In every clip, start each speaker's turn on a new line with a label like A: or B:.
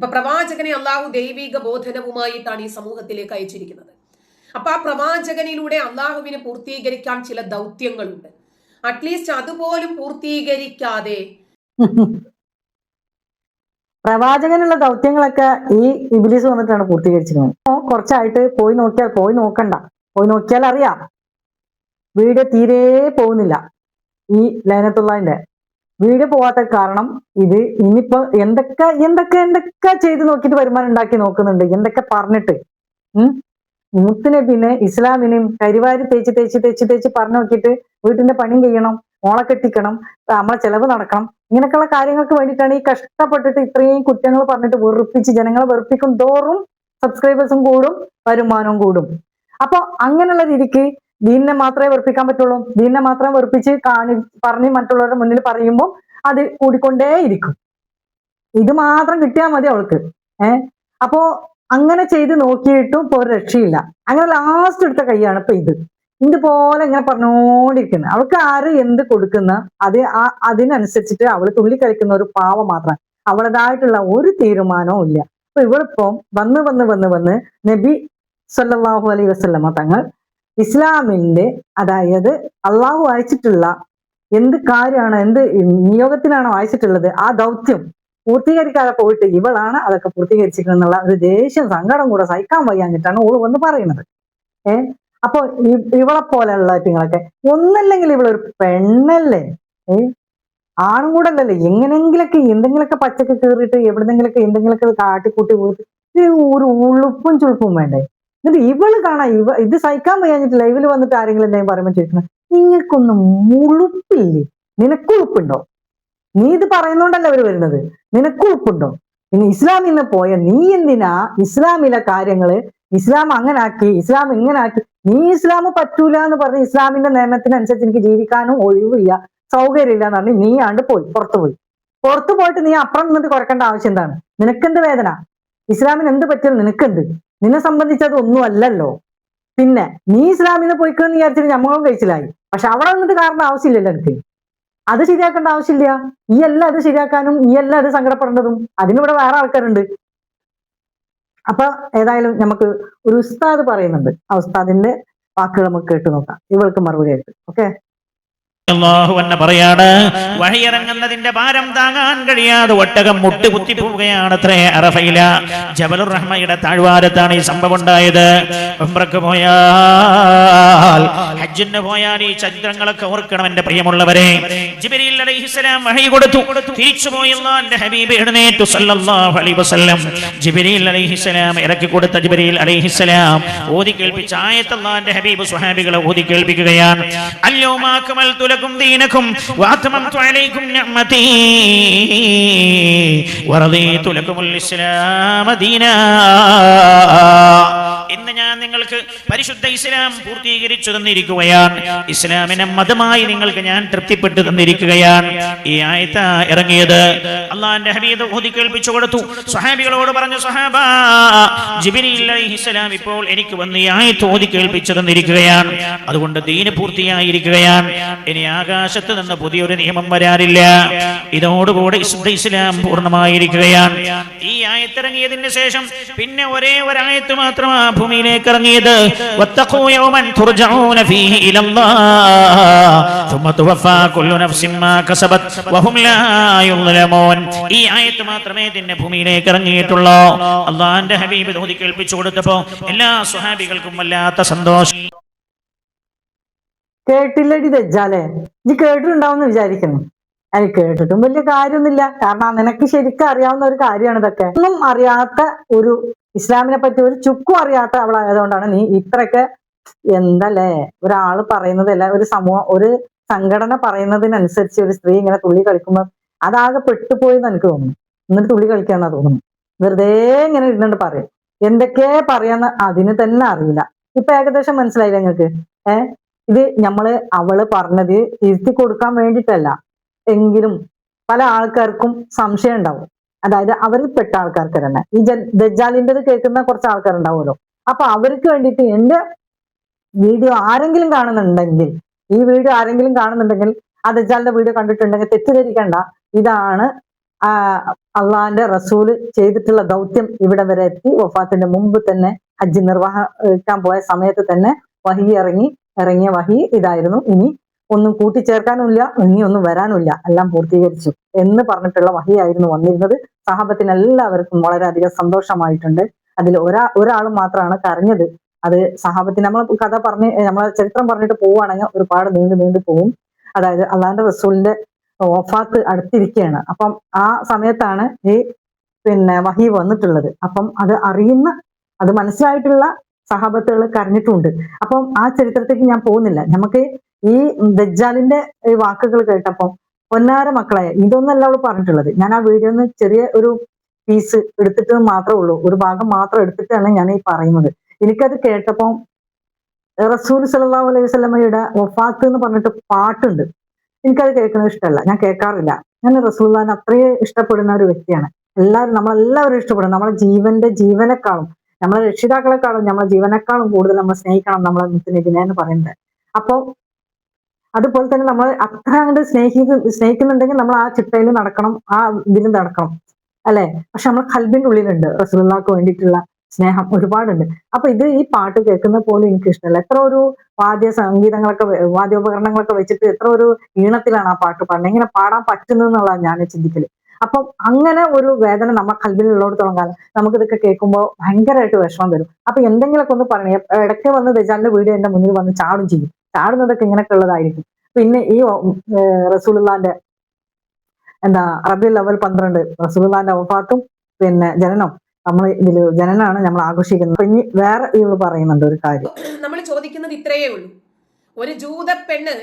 A: അപ്പൊ പ്രവാചകനെ അള്ളാഹു ദൈവിക ബോധനവുമായിട്ടാണ് ഈ സമൂഹത്തിലേക്ക് അയച്ചിരിക്കുന്നത്. അപ്പൊ ആ പ്രവാചകനിലൂടെ അള്ളാഹുവിന് പൂർത്തീകരിക്കാൻ ചില ദൗത്യങ്ങളുണ്ട്. അറ്റ്ലീസ്റ്റ് അതുപോലും പൂർത്തീകരിക്കാതെ
B: പ്രവാചകനുള്ള ദൗത്യങ്ങളൊക്കെ ഈ ഇബിലീസ് വന്നിട്ടാണ് പൂർത്തീകരിച്ചിരുന്നത് കുറച്ചായിട്ട് പോയി നോക്കിയാൽ പോയി നോക്കണ്ട. പോയി നോക്കിയാൽ അറിയാം. വീട് തീരെ പോകുന്നില്ല ഈ ലൈനത്തുള്ളതിന്റെ വീട് പോവാത്ത കാരണം ഇത് ഇനിയിപ്പോ എന്തൊക്കെ എന്തൊക്കെ എന്തൊക്കെ ചെയ്ത് നോക്കിയിട്ട് വരുമാനം ഉണ്ടാക്കി നോക്കുന്നുണ്ട്? എന്തൊക്കെ പറഞ്ഞിട്ട്? ഉം? മുത്തിനെ പിന്നെ ഇസ്ലാമിനെയും കരിവാരി തേച്ച് തേച്ച് തേച്ച് തേച്ച് പറഞ്ഞു നോക്കിയിട്ട് വീട്ടിന്റെ പണിയും ചെയ്യണം മോളെ കെട്ടിക്കണം നമ്മളെ ചെലവ് നടക്കണം. ഇങ്ങനെയൊക്കെയുള്ള കാര്യങ്ങൾക്ക് വേണ്ടിയിട്ടാണ് ഈ കഷ്ടപ്പെട്ടിട്ട് ഇത്രയും കുറ്റങ്ങൾ പറഞ്ഞിട്ട് വെറുപ്പിച്ച് ജനങ്ങളെ വെറുപ്പിക്കും തോറും സബ്സ്ക്രൈബേഴ്സും കൂടും വരുമാനവും കൂടും. അപ്പൊ അങ്ങനെയുള്ള രീതിക്ക് ദീനിനെ മാത്രമേ വെറുപ്പിക്കാൻ പറ്റുള്ളൂ. ദീനിനെ മാത്രം വെറുപ്പിച്ച് കാണി പറഞ്ഞ് മറ്റുള്ളവരുടെ മുന്നിൽ പറയുമ്പോൾ അത് കൂടിക്കൊണ്ടേയിരിക്കും. ഇത് മാത്രം കിട്ടിയാൽ മതി അവൾക്ക്. ഏഹ് അപ്പോ അങ്ങനെ ചെയ്ത് നോക്കിയിട്ടും ഇപ്പൊ ഒരു രക്ഷയില്ല. അങ്ങനെ ലാസ്റ്റ് എടുത്ത കൈയാണ് ഇപ്പൊ ഇത്. ഇതുപോലെ ഇങ്ങനെ പറഞ്ഞുകൊണ്ടിരിക്കുന്നത് അവൾക്ക് ആര് എന്ത് കൊടുക്കുന്ന അത് ആ അതിനനുസരിച്ചിട്ട് അവൾ തുള്ളി കളിക്കുന്ന ഒരു പാവം മാത്രം. അവളതായിട്ടുള്ള ഒരു തീരുമാനവും ഇല്ല. അപ്പൊ ഇവളിപ്പം വന്ന് വന്ന് വന്ന് വന്ന് നബി സല്ലാഹു അലൈ വസല്ലമ തങ്ങൾ ഇസ്ലാമിന്റെ അതായത് അള്ളാഹു അയച്ചിട്ടുള്ള എന്ത് കാര്യമാണ് എന്ത് നിയോഗത്തിനാണോ അയച്ചിട്ടുള്ളത് ആ ദൗത്യം പൂർത്തീകരിക്കാതെ പോയിട്ട് ഇവളാണ് അതൊക്കെ പൂർത്തീകരിച്ചിരിക്കുന്നുള്ള ഒരു ദേഷ്യം സങ്കടം കൂടെ സഹിക്കാൻ വയ്യാഞ്ഞിട്ടാണ് ഓൾ വന്ന് പറയുന്നത്. ഏ? അപ്പൊ ഇവളെ പോലെയുള്ള നിങ്ങളൊക്കെ ഒന്നല്ലെങ്കിൽ ഇവളൊരു പെണ്ണല്ലേ? ഏ? ആണും എങ്ങനെങ്കിലൊക്കെ എന്തെങ്കിലുമൊക്കെ പച്ചക്ക് കീറിയിട്ട് എവിടെന്നെങ്കിലൊക്കെ എന്തെങ്കിലുമൊക്കെ കാട്ടിക്കൂട്ടി പോയിട്ട് ഒരു ഉളുപ്പും ചുളുപ്പും വേണ്ടേ? എന്നിട്ട് ഇവൾ കാണാൻ ഇവ ഇത് സഹിക്കാൻ വയ്യാഞ്ഞിട്ട് ലൈവിൽ വന്നിട്ട് ആരെങ്കിലും എന്തെങ്കിലും പറയുമ്പോൾ ചോദിക്കണം നിങ്ങൾക്കൊന്നും മുളുപ്പില്ലേ? നിനക്കുളുപ്പുണ്ടോ? നീ ഇത് പറയുന്നോണ്ടല്ല അവർ വരുന്നത്. നിനക്കുളുപ്പുണ്ടോ? ഇനി ഇസ്ലാമിൽ നിന്ന് പോയ നീ എന്തിനാ ഇസ്ലാമിലെ കാര്യങ്ങൾ ഇസ്ലാം അങ്ങനെ ആക്കി ഇസ്ലാം ഇങ്ങനെ ആക്കി നീ ഇസ്ലാം പറ്റൂല എന്ന് പറഞ്ഞ് ഇസ്ലാമിന്റെ നിയമത്തിനനുസരിച്ച് എനിക്ക് ജീവിക്കാനും ഒഴിവില്ല സൗകര്യമില്ല എന്ന് പറഞ്ഞ് നീ ആണ്ട് പോയി പുറത്തു പോയി. പുറത്തു പോയിട്ട് നീ അപ്പുറം നിന്നിട്ട് കുറക്കേണ്ട ആവശ്യം എന്താണ്? നിനക്കെന്ത് വേദന? ഇസ്ലാമിന് എന്ത് പറ്റിയത് നിനക്കെന്ത്? നിന്നെ സംബന്ധിച്ച് അത് ഒന്നും അല്ലല്ലോ പിന്നെ നീ ഇസ്ലാമിനെ പോയിക്കെന്ന് വിചാരിച്ചിട്ട് ഞമ്മളും കഴിച്ചിലായി. പക്ഷെ അവിടെ നിന്നിട്ട് കാരണം ആവശ്യമില്ലല്ലോ എനിക്ക്. അത് ശരിയാക്കേണ്ട ആവശ്യമില്ല. ഈ അല്ല അത് ശരിയാക്കാനും ഈ അല്ല അത് സങ്കടപ്പെടേണ്ടതും അതിനിവിടെ വേറെ ആൾക്കാരുണ്ട്. അപ്പൊ ഏതായാലും നമുക്ക് ഒരു ഉസ്താദ് പറയുന്നുണ്ട്. ആ ഉസ്താദിന്റെ വാക്കുകൾ നമുക്ക് കേട്ടു നോക്കാം. ഇവൾക്ക് മറുപടി ആയിട്ട്. ഓക്കെ?
C: അള്ളാഹു എന്നെ പറയാണ് വഴിയിറങ്ങുന്നതിന്റെ ഭാരം താങ്ങാൻ കഴിയാതെ ഒട്ടകം മുട്ടുകുത്തി പോവുകയാണ് അത്രേ അറഫയില. ജബലുർ റഹ്മയുടെ താഴ്വാരത്താണ് ഈ സംഭവം ഉണ്ടായത്. ഉംറക്ക് പോയാൽ ഹജ്ജിന് പോയാൽ ഈ ചരിത്രങ്ങളൊക്കെ ഓർക്കണം എന്റെ പ്രിയമുള്ളവരെ. ജിബിരിൽ അലൈഹിസ്സലാം വഹി കൊടുത്തു. തിരിച്ചുപോയി അള്ളാന്റെ ഹബീബ് എഴുന്നേറ്റു. സല്ലല്ലാഹു അലൈഹി വസല്ലം. ജിബിരിൽ അലൈഹിസ്സലാം ഇറക്കി കൊടുത്ത ജിബിരിൽ അലൈഹിസ്സലാം ഓതി കേൾപ്പിച്ച ആയത്ത് അള്ളാന്റെ ഹബീബ് സ്വഹാബികളെ ഓതി കേൾപ്പിക്കുകയാണ് അല്ലോ മാക്കമൽ തുലക് لكم دينكم وأتممت عليكم نعمتي ورضيت لكم الإسلام دينا ഇന്ന് ഞാൻ നിങ്ങൾക്ക് പരിശുദ്ധ ഇസ്ലാം പൂർത്തീകരിച്ചു തന്നിരിക്കുകയാണ്. ഇസ്ലാമിനെ മതമായി നിങ്ങൾക്ക് ഞാൻ തൃപ്തിപ്പെട്ടു തന്നിരിക്കുകയാണ്. ഈ ആയത്ത ഇറങ്ങിയത്. അള്ളാന്റെ ഹബീദ് ഓതി കേൾപ്പിച്ചു കൊടുത്തു. സഹാബികളോട് പറഞ്ഞു സഹാബ ജിബിരിൽ അലൈഹിസ്സലാം ഇപ്പോൾ എനിക്ക് വന്ന് ഈ ആയത്ത് ഓതി കേൾപ്പിച്ചു തന്നിരിക്കുകയാണ്. അതുകൊണ്ട് ദീന് പൂർത്തിയായിരിക്കുകയാണ്. ഇനി ആകാശത്ത് നിന്ന് പുതിയൊരു നിയമം വരാറില്ല. ഇതോടുകൂടെ ഇസ്ലാം പൂർണമായിരിക്കുകയാണ്. ഈ ആയത്തിറങ്ങിയതിന് ശേഷം പിന്നെ ഒരേ ഒരായത്ത് മാത്രമാണ് ഭൂമിയിലേക്ക് ഇറങ്ങിയത്. വത്തഖൂ യൗമൻ തുർജഊന ഫീഹി ഇലല്ലാഹ് ثم توفى كل نفس ما كسبت وهم لا يظلمون ഈ ആയത്ത് മാത്രമേ ഇതിന്റെ ഭൂമിയിലേക്ക് ഇറങ്ങിയിട്ടുള്ളൂ അള്ളാഹിന്റെ ഹബീബ് ഓതി കേൾപ്പിച്ചു കൊടുത്തപ്പോ എല്ലാ സ്വഹാബികൾക്കും വല്ലാത്ത സന്തോഷം
B: കേട്ടില്ലടി ദജ്ജാലേ നീ കേട്ടിട്ടുണ്ടാവുമെന്ന് വിചാരിക്കുന്നു അത് കേട്ടിട്ടും വലിയ കാര്യമൊന്നുമില്ല കാരണം നിനക്ക് ശരിക്കും അറിയാവുന്ന ഒരു കാര്യമാണ് ഇതൊക്കെ ഒന്നും അറിയാത്ത ഒരു ഇസ്ലാമിനെ പറ്റി ഒരു ചുക്കും അറിയാത്ത അവളായതുകൊണ്ടാണ് നീ ഇത്രയൊക്കെ എന്തല്ലേ? ഒരാൾ പറയുന്നതല്ല ഒരു സമൂഹം ഒരു സംഘടന പറയുന്നതിനനുസരിച്ച് ഒരു സ്ത്രീ ഇങ്ങനെ തുള്ളി കളിക്കുമ്പോൾ അതാകെ പെട്ടുപോയി എന്ന് എനിക്ക് തോന്നുന്നു. എന്നിട്ട് തുള്ളി കളിക്കാന്നാ തോന്നുന്നു. വെറുതെ ഇങ്ങനെ ഇരുന്നുണ്ട് പറയും. എന്തൊക്കെ പറയാന്ന് അതിന് തന്നെ അറിയില്ല. ഇപ്പൊ ഏകദേശം മനസ്സിലായില്ല നിങ്ങൾക്ക്? ഏഹ് ഇത് നമ്മൾ അവൾ പറഞ്ഞത് തിരുത്തി കൊടുക്കാൻ വേണ്ടിയിട്ടല്ല. എങ്കിലും പല ആൾക്കാർക്കും സംശയം ഉണ്ടാവും. അതായത് അവരിൽ പെട്ട ആൾക്കാർക്ക് തന്നെ. ഈ ജ- ദജ്ജാലിന്റെത് കേൾക്കുന്ന കുറച്ച് ആൾക്കാരുണ്ടാവുമല്ലോ. അപ്പൊ അവർക്ക് വേണ്ടിയിട്ട് എന്റെ വീഡിയോ ആരെങ്കിലും കാണുന്നുണ്ടെങ്കിൽ ഈ വീഡിയോ ആരെങ്കിലും കാണുന്നുണ്ടെങ്കിൽ ആ ദജാലിന്റെ വീഡിയോ കണ്ടിട്ടുണ്ടെങ്കിൽ തെറ്റിദ്ധരിക്കണ്ട. ഇതാണ് ആ അള്ളാന്റെ റസൂൽ ചെയ്തിട്ടുള്ള ദൗത്യം ഇവിടെ വരെ എത്തി. വഫാത്തിന്റെ മുമ്പ് തന്നെ ഹജ്ജ് നിർവഹിക്കാൻ പോയ സമയത്ത് തന്നെ വഹി ഇറങ്ങി ഇറങ്ങിയ വഹി ഇതായിരുന്നു. ഇനി ഒന്നും കൂട്ടിച്ചേർക്കാനുമില്ല ഇനി ഒന്നും വരാനുമില്ല. എല്ലാം പൂർത്തീകരിച്ചു എന്ന് പറഞ്ഞിട്ടുള്ള വഹിയായിരുന്നു വന്നിരുന്നത്. സഹാബത്തിന് എല്ലാവർക്കും വളരെയധികം സന്തോഷമായിട്ടുണ്ട്. അതിൽ ഒരാ ഒരാൾ മാത്രമാണ് കരഞ്ഞത്. അത് സഹാബത്തിന് നമ്മൾ കഥ പറഞ്ഞ് നമ്മളെ ചരിത്രം പറഞ്ഞിട്ട് പോവുകയാണെങ്കിൽ ഒരുപാട് നീണ്ടു നീണ്ടു പോവും. അതായത് അള്ളാന്റെ റസൂലിന്റെ വഫാത്ത് അടുത്തിരിക്കുകയാണ്. അപ്പം ആ സമയത്താണ് ഈ പിന്നെ വഹി വന്നിട്ടുള്ളത്. അപ്പം അത് അറിയുന്ന അത് മനസ്സിലായിട്ടുള്ള സഹാബത്തുകൾ കരഞ്ഞിട്ടുണ്ട്. അപ്പം ആ ചരിത്രത്തേക്ക് ഞാൻ പോകുന്നില്ല. നമുക്ക് ഈ ദജ്ജാലിന്റെ ഈ വാക്കുകൾ കേട്ടപ്പം പൊന്നാര മക്കളെ ഇതൊന്നല്ല അവൾ പറഞ്ഞിട്ടുള്ളത്. ഞാൻ ആ വീഡിയോന്ന് ചെറിയ ഒരു പീസ് എടുത്തിട്ട് മാത്രമേ ഉള്ളൂ. ഒരു ഭാഗം മാത്രം എടുത്തിട്ടാണ് ഞാൻ ഈ പറയുന്നത്. എനിക്കത് കേട്ടപ്പം റസൂൽ സല്ലല്ലാഹു അലൈഹി സ്വലമയുടെ വഫാത്ത് എന്ന് പറഞ്ഞിട്ട് പാട്ടുണ്ട്. എനിക്കത് കേൾക്കുന്നത് ഇഷ്ടമല്ല ഞാൻ കേൾക്കാറില്ല. ഞാൻ റസൂല്ലാൻ അത്രയും ഇഷ്ടപ്പെടുന്ന ഒരു വ്യക്തിയാണ്. എല്ലാവരും നമ്മളെല്ലാവരും ഇഷ്ടപ്പെടും. നമ്മളെ ജീവന്റെ ജീവനെക്കാളും നമ്മളെ രക്ഷിതാക്കളെക്കാളും നമ്മളെ ജീവനേക്കാളും കൂടുതൽ നമ്മൾ സ്നേഹിക്കണം നമ്മളെ മുത്തുനബിനെ എന്ന് പറയുന്നത്. അപ്പോൾ അതുപോലെ തന്നെ നമ്മൾ അത്ര അങ്ങോട്ട് സ്നേഹിക്കുന്ന സ്നേഹിക്കുന്നുണ്ടെങ്കിൽ നമ്മൾ ആ ചിട്ടയിൽ നടക്കണം ആ ഇതിൽ നടക്കണം അല്ലെ? പക്ഷെ നമ്മൾ കൽബിന്റെ ഉള്ളിലുണ്ട്. റസൂലുള്ളാക്ക് വേണ്ടിയിട്ടുള്ള സ്നേഹം ഒരുപാടുണ്ട്. അപ്പൊ ഇത് ഈ പാട്ട് കേൾക്കുന്ന പോലും എനിക്ക് ഇഷ്ടമല്ല എത്ര ഒരു വാദ്യ സംഗീതങ്ങളൊക്കെ വാദ്യോപകരണങ്ങളൊക്കെ വെച്ചിട്ട് എത്ര ഒരു ഈണത്തിലാണ് ആ പാട്ട് പാടുന്നത്. എങ്ങനെ പാടാൻ പറ്റുന്നത് എന്നുള്ളതാണ് ഞാൻ ചിന്തിക്കൽ. അപ്പം അങ്ങനെ ഒരു വേദന നമ്മ കൽബിലുള്ളിടത്തോളം കാലം നമുക്കിതൊക്കെ കേൾക്കുമ്പോൾ ഭയങ്കരമായിട്ട് വിഷമം വരും. അപ്പൊ എന്തെങ്കിലുമൊക്കെ ഒന്ന് പറയണേ. ഇടയ്ക്ക് വന്ന് ദജാലിന്റെ വീഡിയോ എന്റെ മുന്നിൽ വന്ന് ചാടും ചെയ്യും. ചാടുന്നതൊക്കെ ഇങ്ങനെയൊക്കെ ഉള്ളതായിരിക്കും പിന്നെ ഈ റസൂലുള്ളാന്റെ എന്താ റബിയുൽ അവൽ പന്ത്രണ്ട് റസൂലുള്ളാന്റെ വഫാത്തും പിന്നെ ജനനം. നമ്മൾ ഇതിൽ ജനനാണ് നമ്മൾ ആഘോഷിക്കുന്നത്. ഇനി വേറെ ഇവൾ പറയുന്നുണ്ട് ഒരു കാര്യം.
A: നമ്മൾ ചോദിക്കുന്നത് ഇത്രയേ ഉള്ളൂ. ഒരു ജൂത പെണ്ണ്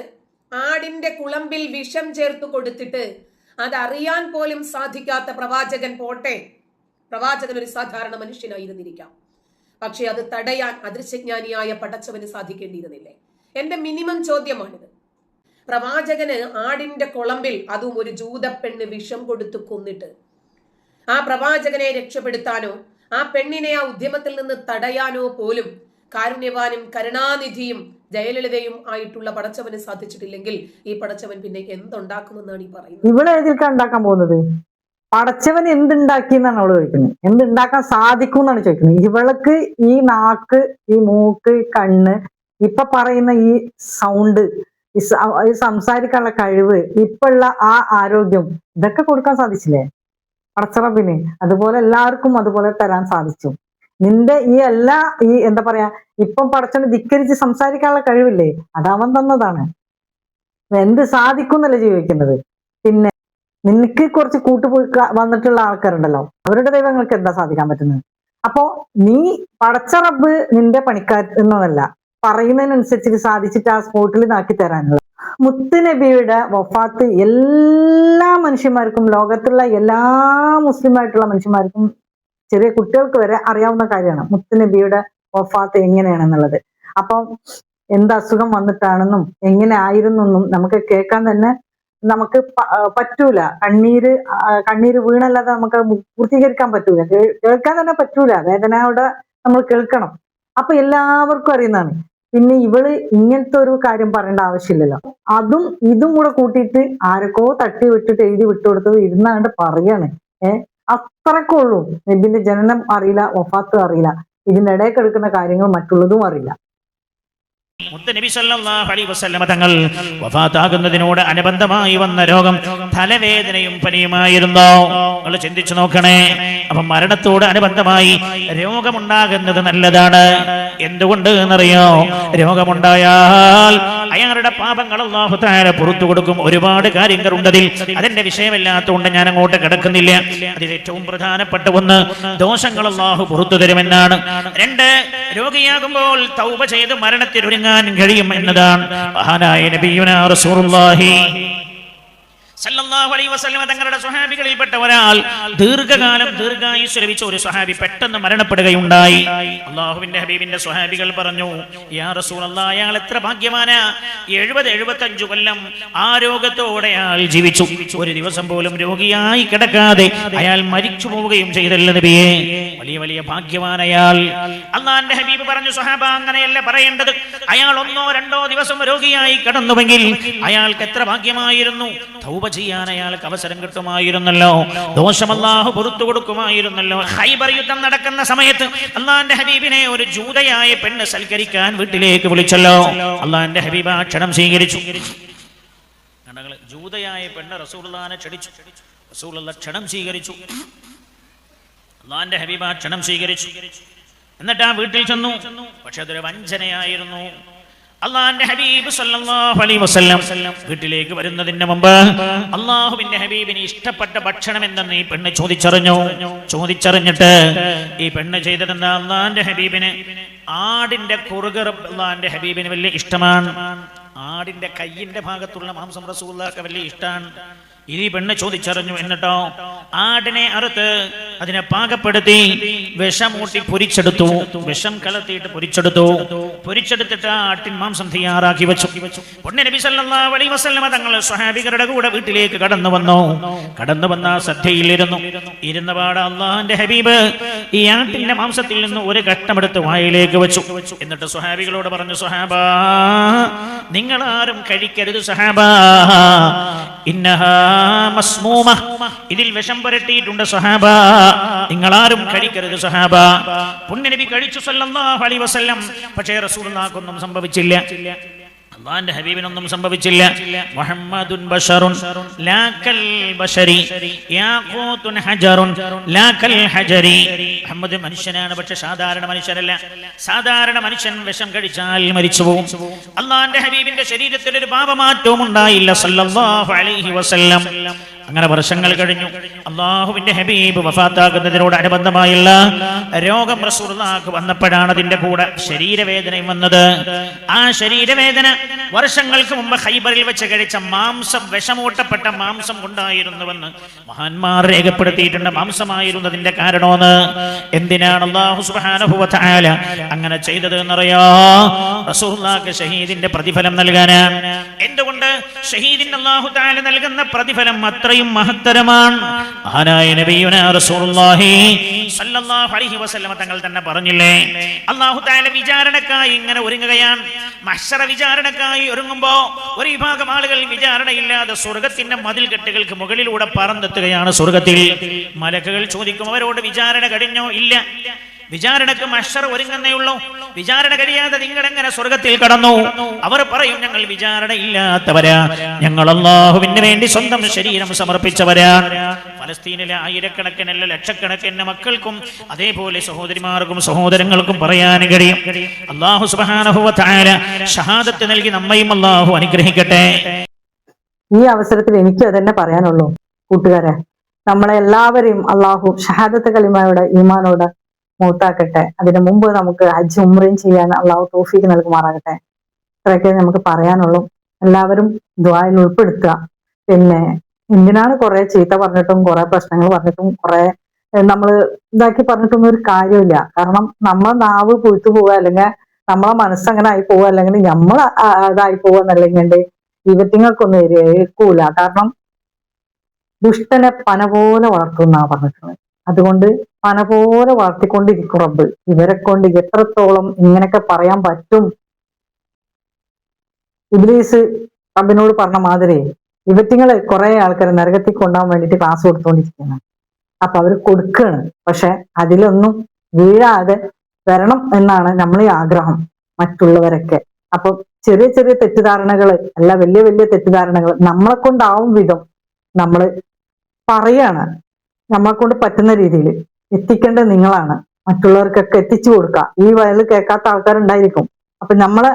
A: ആടിന്റെ കുളമ്പിൽ വിഷം ചേർത്ത് കൊടുത്തിട്ട് അതറിയാൻ പോലും സാധിക്കാത്ത പ്രവാചകൻ പോട്ടെ. പ്രവാചകൻ ഒരു സാധാരണ മനുഷ്യനായിരുന്നിരിക്കാം. പക്ഷെ അത് തടയാൻ അദൃശ്യജ്ഞാനിയായ പടച്ചവന് സാധിക്കേണ്ടിയിരുന്നില്ലേ? എന്റെ മിനിമം ചോദ്യമാണിത്. പ്രവാചകന് ആടിന്റെ കുളമ്പിൽ അതും ഒരു ജൂതപ്പെണ്ണ് വിഷം കൊടുത്തു കൊന്നിട്ട്. ആ പ്രവാചകനെ രക്ഷപ്പെടുത്താനോ ആ പെണ്ണിനെ ആ ഉദ്യമത്തിൽ നിന്ന് തടയാനോ പോലും കാരുണ്യവാനും കരുണാനിധിയും ജയലളിതയും ആയിട്ടുള്ള പടച്ചവന് സാധിച്ചിട്ടില്ലെങ്കിൽ ഈ പടച്ചവൻ പിന്നെ എന്തുണ്ടാക്കുമെന്നാണ് ഈ പറയുന്നത്?
B: ഇവിടെ ഉണ്ടാക്കാൻ പോകുന്നത്? പടച്ചവൻ എന്തുണ്ടാക്കി എന്നാണ് അവൾ ചോദിക്കുന്നത്. എന്തുണ്ടാക്കാൻ സാധിക്കും എന്നാണ് ചോദിക്കുന്നത്. ഇവൾക്ക് ഈ നാക്ക് ഈ മൂക്ക് കണ്ണ് ഇപ്പൊ പറയുന്ന ഈ സൗണ്ട് ഈ സംസാരിക്കാനുള്ള കഴിവ് ഇപ്പുള്ള ആ ആരോഗ്യം ഇതൊക്കെ കൊടുക്കാൻ സാധിച്ചില്ലേ? പടച്ചറപ്പിന് അതുപോലെ എല്ലാവർക്കും അതുപോലെ തരാൻ സാധിച്ചു. നിന്റെ ഈ എല്ലാ ഈ എന്താ പറയാ ഇപ്പം പടച്ചന് ധിക്കരിച്ച് സംസാരിക്കാനുള്ള കഴിവില്ലേ? അത് അവൻ തന്നതാണ്. എന്ത് സാധിക്കും എന്നല്ലേ ജീവിക്കുന്നത്? പിന്നെ നിനക്ക് കുറച്ച് കൂട്ടുപോയി വന്നിട്ടുള്ള ആൾക്കാരുണ്ടല്ലോ. അവരുടെ ദൈവങ്ങൾക്ക് എന്താ സാധിക്കാൻ പറ്റുന്നത്? അപ്പോ നീ പടച്ചറബ് നിന്റെ പണിക്കാർ എന്നതല്ല പറയുന്നതിനനുസരിച്ച് സാധിച്ചിട്ട് ആ സ്പോട്ടിൽ നാക്കി തരാനുള്ളത്. മുത്തുനബിയുടെ വഫാത്ത് എല്ലാ മനുഷ്യന്മാർക്കും ലോകത്തുള്ള എല്ലാ മുസ്ലിമായിട്ടുള്ള മനുഷ്യന്മാർക്കും ചെറിയ കുട്ടികൾക്ക് വരെ അറിയാവുന്ന കാര്യമാണ് മുത്തുനബിയുടെ വഫാത്ത് എങ്ങനെയാണെന്നുള്ളത്. അപ്പം എന്ത് അസുഖം വന്നിട്ടാണെന്നും എങ്ങനെ ആയിരുന്നു എന്നും നമുക്ക് കേൾക്കാൻ തന്നെ നമുക്ക് പറ്റൂല. കണ്ണീര് കണ്ണീര് വീണല്ലാതെ നമുക്ക് പൂർത്തീകരിക്കാൻ പറ്റൂല. കേൾക്കാൻ തന്നെ പറ്റൂല. വേദനയോടെ നമ്മൾ കേൾക്കണം. അപ്പൊ എല്ലാവർക്കും അറിയുന്നതാണ്. പിന്നെ ഇവൾ ഇങ്ങനത്തെ ഒരു കാര്യം പറയേണ്ട ആവശ്യമില്ലല്ലോ. അതും ഇതും കൂടെ കൂട്ടിയിട്ട് ആരൊക്കോ തട്ടി വിട്ടിട്ട് എഴുതി വിട്ടുകൊടുത്തത് ഇരുന്നാണ്ട് പറയാണ്. ഏഹ് അത്രക്കുള്ളൂ നബിന്റെ ജനനം അറിയില്ല ഒഫാത്തും അറിയില്ല. ഇതിന്റെ ഇടയിൽ കിടക്കുന്ന കാര്യങ്ങൾ മറ്റുള്ളതും അറിയില്ല.
C: മുത്തനബി സല്ലല്ലാഹു അലൈഹി വസല്ലമ തങ്ങൾ വഫാത്താകുന്നതിനോട് അനുബന്ധമായി വന്ന രോഗം തലവേദനയും പനിയുമായിരുന്നു. നിങ്ങൾ ചിന്തിച്ചു നോക്കണേ. അപ്പൊ മരണത്തോട് അനുബന്ധമായി രോഗമുണ്ടാകുന്നത് നല്ലതാണ്. എന്തുകൊണ്ട് എന്നറിയോ? രോഗമുണ്ടായാൽ അയാളുടെ പാപങ്ങൾ അള്ളാഹു പുറത്തു കൊടുക്കും. ഒരുപാട് കാര്യങ്ങളുണ്ട് അതിൽ അതിന്റെ വിഷയമില്ലാത്തതുകൊണ്ട് ഞാൻ അങ്ങോട്ട് കിടക്കുന്നില്ല. അതിൽ ഏറ്റവും പ്രധാനപ്പെട്ട ഒന്ന് ദോഷങ്ങൾ അള്ളാഹു പുറത്തു തരുമെന്നാണ്. രണ്ട് രോഗിയാകുമ്പോൾ തൗപ ചെയ്ത് മരണത്തിനൊരുങ്ങാൻ കഴിയും എന്നതാണ്. മഹാനായ നബിയുന റസൂലുള്ളാഹി സല്ലല്ലാഹു അലൈഹി വസല്ലമ തങ്ങളുടെ സ്വഹാബികളിൽപ്പെട്ട ഒരാൾ ദീർഘകാലം ദീർഘായുസ് ലഭിച്ച ഒരു സ്വഹാബി പെട്ടെന്ന് മരണപ്പെടുകയുണ്ടായി. അള്ളാഹുവിന്റെ ഹബീബിന്റെ സ്വഹാബികൾ പറഞ്ഞു യാ റസൂലല്ലാഹ് അയാൾ എത്ര ഭാഗ്യവാനാ? എഴുപത് എഴുപത്തഞ്ചു കൊല്ലം ആ രോഗത്തോടെ അയാൾ ജീവിച്ചു. ഒരു ദിവസം പോലും രോഗിയായി കിടക്കാതെ അയാൾ മരിച്ചു പോവുകയും ചെയ്തല്ല നബിയെ? വലിയ വലിയ ഭാഗ്യവാനയാൾ. അള്ളാന്റെ ഹബീബ് പറഞ്ഞു സുഹാബ അങ്ങനെയല്ല പറയേണ്ടത്. അയാൾ ഒന്നോ രണ്ടോ ദിവസം രോഗിയായി കിടന്നുവെങ്കിൽ അയാൾക്ക് എത്ര ഭാഗ്യമായിരുന്നു? തൗബ ചെയ്യാൻ അയാൾക്ക് അവസരം കിട്ടുമായിരുന്നല്ലോ. ദോഷമല്ലാഹു പുറത്തു കൊടുക്കുമായിരുന്നല്ലോ. ഹൈബർ യുദ്ധം നടക്കുന്ന സമയത്ത് അള്ളാന്റെ ഹബീബിനെ ഒരു ജൂതയായ പെണ്ണ് സൽക്കരിക്കാൻ വീട്ടിലേക്ക് വിളിച്ചല്ലോ. അള്ളാന്റെ ഹബീബ് ആ ക്ഷണം സ്വീകരിച്ചു. ജൂതയായ പെണ്ണ് റസൂലുള്ളാനെ ക്ഷണിച്ചു. റസൂലുള്ള ക്ഷണം സ്വീകരിച്ചു. അള്ളാന്റെ ഹബീബ ക്ഷണം സ്വീകരിച്ചു. എന്നിട്ട് ആ വീട്ടിൽ ചെന്നു. പക്ഷെ അതൊരു വഞ്ചനയായിരുന്നു. അള്ളാന്റെ ഹബീബ് സല്ലല്ലാഹു അലൈഹി വസല്ലം വീട്ടിലേക്ക് വരുന്നതിന് മുമ്പ് അള്ളാഹുവിന്റെ ഹബീബിന് ഇഷ്ടപ്പെട്ട ഭക്ഷണം എന്തെന്ന് ഈ പെണ്ണ് ചോദിച്ചറിഞ്ഞു. ചോദിച്ചറിഞ്ഞിട്ട് ഈ പെണ്ണ് ചെയ്തതെന്താ? അള്ളാന്റെ ഹബീബിന് ആടിന്റെ കുറുകർ അള്ളാന്റെ ഹബീബിന് വലിയ ഇഷ്ടമാണ്. ആടിന്റെ കയ്യിന്റെ ഭാഗത്തുള്ള മാംസം റസൂള്ളാക്ക് വലിയ ഇഷ്ടമാണ്. ഇനി പെണ്ണ് ചോദിച്ചറിഞ്ഞു എന്നിട്ടോ? ആടിനെ അറുത്ത് അതിനെ പാകപ്പെടുത്തി വിഷമൂട്ടി പൊരിച്ചെടുത്തു. വിഷം കലർത്തിയിട്ട് പൊരിച്ചെടുത്തു. പൊരിച്ചെടുത്തിട്ട് ആ ആട്ടിൻ മാംസം തയ്യാറാക്കി വെച്ചു. പൊണ്ണ സല്ലല്ലാഹു അലൈഹി വസല്ലമ തങ്ങൾ സ്വഹാബികളുടെ കൂടെ വീട്ടിലേക്ക് കടന്നു വന്നു. കടന്നു വന്ന സദ്യയിലിരുന്നു ഇരുന്ന പാട അള്ളാഹിന്റെ ഹബീബ് ഈ ആട്ടിന്റെ മാംസത്തിൽ നിന്ന് ഒരു ഘട്ടമെടുത്ത് വായിലേക്ക് വെച്ചു. എന്നിട്ട് സ്വഹാബികളോട് പറഞ്ഞു സ്വഹാബ നിങ്ങൾ ആരും കഴിക്കരുത് സഹാബ മസ്മൂമ. ഇതിൽ വിഷം പുരട്ടിയിട്ടുണ്ട് സഹാബ നിങ്ങളാരും കഴിക്കരുത് സഹാബ പുണ്യനബി കഴിച്ചു സല്ലല്ലാഹു അലൈഹി വസല്ലം. പക്ഷേ റസൂലുള്ളാഹിക്കൊന്നും സംഭവിച്ചില്ല. അള്ളാന്റെ ഹബീബിനൊന്നും സംഭവിച്ചില്ല. മുഹമ്മദുൻ ബഷറുൻ ലാക്കൽ ബഷരി യാഖൂതുൻ ഹജറുൻ ലാക്കൽ ഹജരി. മുഹമ്മദ് മനുഷ്യനാണ് പക്ഷെ സാധാരണ മനുഷ്യനല്ല. സാധാരണ മനുഷ്യൻ വിഷം കഴിച്ചാൽ മരിച്ചു പോകും അള്ളാന്റെ ഹബീബിന്റെ ശരീരത്തിൽ ഒരു പാപമാറ്റവും ഉണ്ടായില്ല. സല്ലല്ലാഹു അലൈഹി വസല്ലം. അങ്ങനെ വർഷങ്ങൾ കഴിഞ്ഞു. അള്ളാഹുവിന്റെ ഹബീബ് വഫാത്താകുന്നതിനോട് അനുബന്ധമായുള്ള രോഗം റസൂലുള്ളാഹിക്ക് വന്നപ്പോഴാണ് അതിന്റെ കൂടെ ശരീരവേദനയും വന്നത്. ആ ശരീരവേദന വർഷങ്ങൾക്ക് മുമ്പ് ഹൈബറിൽ വെച്ച് കഴിച്ച മാംസം വിഷമൂട്ടപ്പെട്ട മാംസം കൊണ്ടായിരുന്നുവെന്ന് മഹാന്മാർ രേഖപ്പെടുത്തിയിട്ടുണ്ട്. മാംസമായിരുന്നതിന്റെ കാരണമെന്ന്. എന്തിനാണ് അള്ളാഹു തആല അങ്ങനെ ചെയ്തത് എന്നറിയോ റസൂലുള്ളാഹിക്ക് ഷഹീദിന്റെ പ്രതിഫലം നൽകാനാണ്. എന്തുകൊണ്ട്? ഷഹീദിന് അള്ളാഹു താല നൽകുന്ന പ്രതിഫലം അത്രയും മഹത്തരമാണ്. മഹാനായ നബിയുനാ റസൂലുള്ളാഹി സല്ലല്ലാഹു അലൈഹി വസല്ലമ തങ്ങൾ തന്നെ പറഞ്ഞില്ലേ? അള്ളാഹു തആല വിചാരണക്കായി ഇങ്ങനെ ഒരുങ്ങുകയാണ്. മഹ്ശറ വിചാരണക്കായി ഒരുങ്ങുമ്പോ ഒരു വിഭാഗം ആളുകൾ വിചാരണയില്ലാതെ സ്വർഗത്തിന്റെ മതിൽ കെട്ടുകൾക്ക് മുകളിലൂടെ പറന്നെത്തുകയാണ് സ്വർഗത്തിൽ മലക്കുകൾ ചോദിക്കും അവരോട് വിചാരണ കഴിഞ്ഞോ? ഇല്ല. വിചാരണക്ക് മഷർ ഒരുങ്ങുന്നേയുള്ളൂ വിചാരണ കഴിയാതെ നിങ്ങൾ എങ്ങനെ സ്വർഗത്തിൽ കടന്നു? അവർ പറയും ഞങ്ങൾ വിചാരണ ഇല്ലാത്തവരാ. ഞങ്ങൾ അള്ളാഹുവിന് വേണ്ടി സ്വന്തം ശരീരം സമർപ്പിച്ചവരാ. ഫലസ്തീനിലെ ആയിരക്കണക്കിനല്ല ലക്ഷക്കണക്കിന് മക്കൾക്കും അതേപോലെ സഹോദരിമാർക്കും സഹോദരങ്ങൾക്കും പറയാൻ കഴിയും. അള്ളാഹു സുബാനഹുവ ഷഹാദത്ത് നൽകി നമ്മയും അള്ളാഹു അനുഗ്രഹിക്കട്ടെ.
B: ഈ അവസരത്തിൽ എനിക്ക് അതന്നെ പറയാനുള്ളൂ കൂട്ടുകാരെ. നമ്മളെ എല്ലാവരെയും അള്ളാഹു ഷഹാദത്ത് കലിമയുടെ ഈമാനോട് മൂത്താക്കട്ടെ അതിനു മുമ്പ് നമുക്ക് ഹജ്ജ് ഉമ്രയും ചെയ്യാൻ അള്ളാഹു തോഫീക്ക് നൽകുമാറാകട്ടെ. ഇത്രയൊക്കെ നമുക്ക് പറയാനുള്ളൂ. എല്ലാവരും ദ്വായിൽ ഉൾപ്പെടുത്തുക. പിന്നെ എന്തിനാണ് കുറെ ചീത്ത പറഞ്ഞിട്ടും കുറെ പ്രശ്നങ്ങൾ പറഞ്ഞിട്ടും കുറെ നമ്മൾ ഇതാക്കി പറഞ്ഞിട്ടൊന്നും ഒരു കാര്യമില്ല. കാരണം നമ്മളെ നാവ് പുഴുത്തു പോവുക അല്ലെങ്കിൽ നമ്മളെ മനസ്സങ്ങനെ ആയി പോവുക അല്ലെങ്കിൽ നമ്മൾ അതായി പോവുക എന്നല്ലെങ്കിൽ ഇവറ്റിങ്ങൾക്കൊന്നും ഏൽക്കൂല കാരണം ദുഷ്ടനെ പന പോലെ വളർത്തുന്ന പറഞ്ഞിട്ടുള്ളത്. അതുകൊണ്ട് പന പോലെ വളർത്തിക്കൊണ്ടിരിക്കും റബ്ബ്. ഇവരെ കൊണ്ട് എത്രത്തോളം ഇങ്ങനെയൊക്കെ പറയാൻ പറ്റും? ഇബ്ലീസ് റബ്ബിനോട് പറഞ്ഞ മാതിരി ഇവറ്റിങ്ങൾ കുറെ ആൾക്കാർ നരകത്തിൽ കൊണ്ടാൻ വേണ്ടിട്ട് ക്ലാസ് കൊടുത്തുകൊണ്ടിരിക്കുകയാണ് അപ്പൊ അവർ കൊടുക്കുകയാണ് പക്ഷെ അതിലൊന്നും വീഴാതെ വരണം എന്നാണ് നമ്മളെ ആഗ്രഹം മറ്റുള്ളവരൊക്കെ. അപ്പൊ ചെറിയ ചെറിയ തെറ്റിദ്ധാരണകൾ അല്ല വലിയ വലിയ തെറ്റിദ്ധാരണകൾ നമ്മളെ കൊണ്ടാവും വിധം നമ്മൾ പറയാണ്. നമ്മളെ കൊണ്ട് പറ്റുന്ന രീതിയിൽ എത്തിക്കേണ്ടത് നിങ്ങളാണ്. മറ്റുള്ളവർക്കൊക്കെ എത്തിച്ചു കൊടുക്കുക. ഈ വയൽ കേൾക്കാത്ത ആൾക്കാരുണ്ടായിരിക്കും. അപ്പൊ നമ്മളെ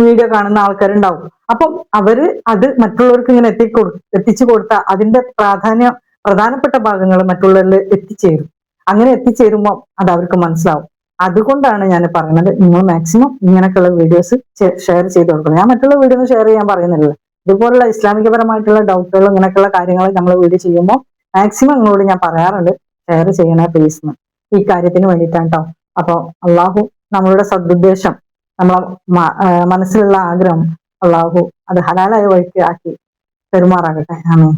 B: വീഡിയോ കാണുന്ന ആൾക്കാരുണ്ടാവും. അപ്പം അവർ അത് മറ്റുള്ളവർക്ക് ഇങ്ങനെ എത്തിക്കൊടു എത്തിച്ചു കൊടുത്താൽ അതിന്റെ പ്രാധാന്യം പ്രധാനപ്പെട്ട ഭാഗങ്ങൾ മറ്റുള്ളവരിൽ എത്തിച്ചേരും. അങ്ങനെ എത്തിച്ചേരുമ്പോൾ അത് അവർക്ക് മനസ്സിലാവും. അതുകൊണ്ടാണ് ഞാൻ പറയുന്നത് നിങ്ങൾ മാക്സിമം ഇങ്ങനെയൊക്കെയുള്ള വീഡിയോസ് ഷെയർ ചെയ്ത് കൊടുക്കണം. ഞാൻ മറ്റുള്ള വീഡിയോ ഷെയർ ചെയ്യാൻ പറയുന്നില്ല ഇതുപോലുള്ള ഇസ്ലാമികപരമായിട്ടുള്ള ഡൗട്ടുകൾ ഇങ്ങനെയൊക്കെയുള്ള കാര്യങ്ങൾ നമ്മൾ വീഡിയോ ചെയ്യുമ്പോൾ മാക്സിമം നിങ്ങളോട് ഞാൻ പറയാറുണ്ട്. ഷെയർ ചെയ്യണേ പ്ലീസ് എന്ന് ഈ കാര്യത്തിന് വേണ്ടിയിട്ടാണ് കേട്ടോ അപ്പോൾ അള്ളാഹു നമ്മളുടെ സദുദ്ദേശം നമ്മളെ മനസ്സിലുള്ള ആഗ്രഹം അള്ളാഹു അത് ഹലാലായ വഴിക്ക് ആക്കി പെരുമാറാകട്ടെ ആമേ